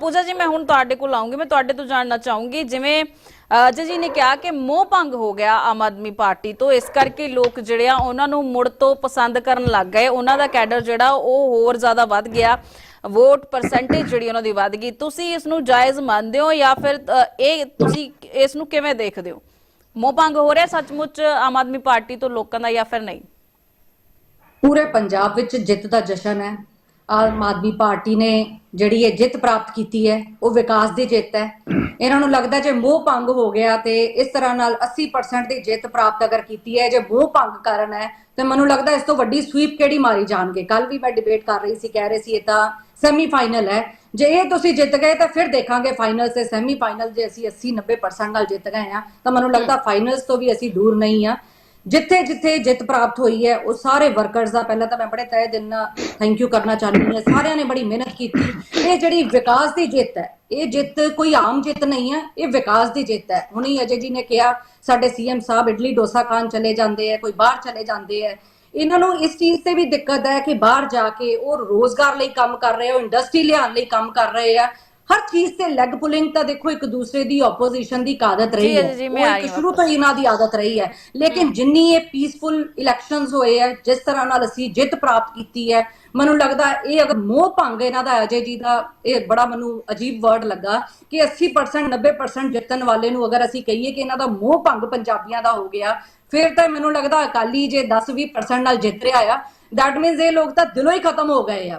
ਪੂਜਾ ਜੀ, ਮੈਂ ਹੁਣ ਤੁਹਾਡੇ ਕੋਲ ਆਉਂਗੀ। ਮੈਂ ਤੁਹਾਡੇ ਤੋਂ ਜਾਣਨਾ ਚਾਹੂੰਗੀ, ਜਿਵੇਂ ਅਜੇ ਜੀ ਨੇ ਕਿਹਾ ਕਿ ਮੋਹ ਭੰਗ ਹੋ ਗਿਆ ਆਮ ਆਦਮੀ ਪਾਰਟੀ ਤੋਂ। ਇਸ ਕਰਕੇ ਲੋਕ ਜਿਹੜੇ ਆ, ਉਹਨਾਂ ਨੂੰ ਮੁੜ ਤੋਂ ਪਸੰਦ ਕਰਨ ਲੱਗ ਗਏ। ਉਹਨਾਂ ਦਾ ਕੈਡਰ ਜਿਹੜਾ, ਉਹ ਹੋਰ ਜ਼ਿਆਦਾ ਵੱਧ ਗਿਆ। ਵੋਟ ਪਰਸੈਂਟੇਜ ਜਿਹੜੀ ਉਹਨਾਂ ਦੀ ਵੱਧ ਗਈ। ਤੁਸੀਂ ਇਸ ਨੂੰ ਜਾਇਜ਼ ਮੰਨਦੇ ਹੋ ਜਾਂ ਫਿਰ ਇਹ ਤੁਸੀਂ ਇਸ ਨੂੰ ਕਿਵੇਂ ਦੇਖਦੇ ਹੋ? ਮੋਹ ਭੰਗ ਹੋ ਰਿਹਾ ਸੱਚਮੁੱਚ ਆਮ ਆਦਮੀ ਪਾਰਟੀ ਤੋਂ ਲੋਕਾਂ ਦਾ ਜਾਂ ਫਿਰ ਨਹੀਂ? ਪੂਰੇ ਪੰਜਾਬ ਵਿੱਚ ਜਿੱਤ ਦਾ ਜਸ਼ਨ ਹੈ। ਆਮ ਆਦਮੀ ਪਾਰਟੀ ਨੇ ਜਿਹੜੀ ਇਹ ਜਿੱਤ ਪ੍ਰਾਪਤ ਕੀਤੀ ਹੈ, ਉਹ ਵਿਕਾਸ ਦੀ ਜਿੱਤ ਹੈ। ਇਹਨਾਂ ਨੂੰ ਲੱਗਦਾ ਜੇ ਮੋਹ ਭੰਗ ਹੋ ਗਿਆ ਤੇ ਇਸ ਤਰ੍ਹਾਂ ਨਾਲ 80% ਦੀ ਜਿੱਤ ਪ੍ਰਾਪਤ ਅਗਰ ਕੀਤੀ ਹੈ, ਜੇ ਮੋਹ ਭੰਗ ਕਾਰਨ ਹੈ, ਤੇ ਮੈਨੂੰ ਲੱਗਦਾ ਇਸ ਤੋਂ ਵੱਡੀ ਸਵੀਪ ਕਿਹੜੀ ਮਾਰੀ ਜਾਣਗੇ। ਕੱਲ ਵੀ ਮੈਂ ਡਿਬੇਟ ਕਰ ਰਹੀ ਸੀ, ਕਹਿ ਰਹੇ ਸੀ ਇਹ ਤਾਂ ਸੈਮੀ ਫਾਈਨਲ ਹੈ। ਜੇ ਇਹ ਤੁਸੀਂ ਜਿੱਤ ਗਏ ਤਾਂ ਫਿਰ ਦੇਖਾਂਗੇ ਫਾਈਨਲ ਤੇ ਸੈਮੀ ਫਾਈਨਲ ਜੇ ਅਸੀਂ 80 90% ਨਾਲ ਜਿੱਤ ਗਏ ਆ ਤਾਂ ਮੈਨੂੰ ਲੱਗਦਾ ਫਾਈਨਲਸ ਤੋਂ ਵੀ ਅਸੀਂ ਦੂਰ ਨਹੀਂ ਆ ਜਿੱਥੇ ਜਿੱਥੇ ਜਿੱਤ ਪ੍ਰਾਪਤ ਹੋਈ ਹੈ, ਉਹ ਸਾਰੇ ਵਰਕਰਸ ਦਾ, ਪਹਿਲਾਂ ਤਾਂ ਮੈਂ ਬੜੇ ਤਹਿ ਦਿਲ ਨਾਲ ਥੈਂਕ ਯੂ ਕਰਨਾ ਚਾਹੁੰਦੀ ਹਾਂ, ਸਾਰਿਆਂ ਨੇ ਬੜੀ ਮਿਹਨਤ ਕੀਤੀ। ਇਹ ਜਿਹੜੀ ਵਿਕਾਸ ਦੀ ਜਿੱਤ ਹੈ, ਇਹ ਜਿੱਤ ਕੋਈ ਆਮ ਜਿੱਤ ਨਹੀਂ ਹੈ, ਇਹ ਵਿਕਾਸ ਦੀ ਜਿੱਤ ਹੈ। ਹੁਣੀ ਅਜੇ ਜੀ ਨੇ ਕਿਹਾ, ਸਾਡੇ ਸੀਐਮ ਸਾਹਿਬ ਇਡਲੀ ਡੋਸਾ ਖਾਣ ਚਲੇ ਜਾਂਦੇ ਆ ਕੋਈ ਬਾਹਰ ਚਲੇ ਜਾਂਦੇ ਆ ਇਹਨਾਂ ਨੂੰ ਇਸ ਚੀਜ਼ ਤੇ ਵੀ ਦਿੱਕਤ ਹੈ ਕਿ ਬਾਹਰ ਜਾ ਕੇ ਉਹ ਰੋਜ਼ਗਾਰ ਲਈ ਕੰਮ ਕਰ ਰਹੇ ਹੋ ਇੰਡਸਟਰੀ ਲਿਆਉਣ ਲਈ ਕੰਮ ਕਰ ਰਹੇ ਆ ਹਰ ਚੀਜ਼ ਤੇ ਲੈਗ ਪੁਲਿੰਗ ਤਾਂ ਦੇਖੋ ਇੱਕ ਦੂਸਰੇ ਦੀ ਆਪੋਜੀਸ਼ਨ ਦੀ ਆਦਤ ਰਹੀ ਹੈ। ਜੀ, ਮੈਂ ਆਈ ਸ਼ੁਰੂ ਤੋਂ ਹੀ ਇਹਨਾਂ ਦੀ ਆਦਤ ਰਹੀ ਹੈ। ਲੇਕਿਨ ਜਿੰਨੀ ਇਹ ਪੀਸਫੁਲ ਇਲੈਕਸ਼ਨਸ ਹੋਏ ਹੈ ਜਿਸ ਤਰ੍ਹਾਂ ਨਾਲ ਅਸੀਂ ਜਿੱਤ ਪ੍ਰਾਪਤ ਕੀਤੀ ਹੈ ਮੈਨੂੰ ਲੱਗਦਾ ਇਹ ਅਗਰ ਮੋਹ ਭੰਗ ਇਹਨਾਂ ਦਾ ਅਜੇ ਜੀ ਦਾ ਇਹ ਬੜਾ ਮੈਨੂੰ ਅਜੀਬ ਵਰਡ ਲੱਗਾ ਕਿ 80% 90% ਜਿੱਤਣ ਵਾਲੇ ਨੂੰ ਅਗਰ ਅਸੀਂ ਕਹੀਏ ਕਿ ਇਹਨਾਂ ਦਾ ਮੋਹ ਭੰਗ ਪੰਜਾਬੀਆਂ ਦਾ ਹੋ ਗਿਆ ਫਿਰ ਤਾਂ ਮੈਨੂੰ ਲੱਗਦਾ ਅਕਾਲੀ ਜੇ 10 20% ਨਾਲ ਜਿੱਤ ਰਿਹਾ ਆ ਦੈਟ ਮੀਨਸ ਇਹ ਲੋਕ ਤਾਂ ਦਿਲੋਂ ਹੀ ਖਤਮ ਹੋ ਗਏ ਆ।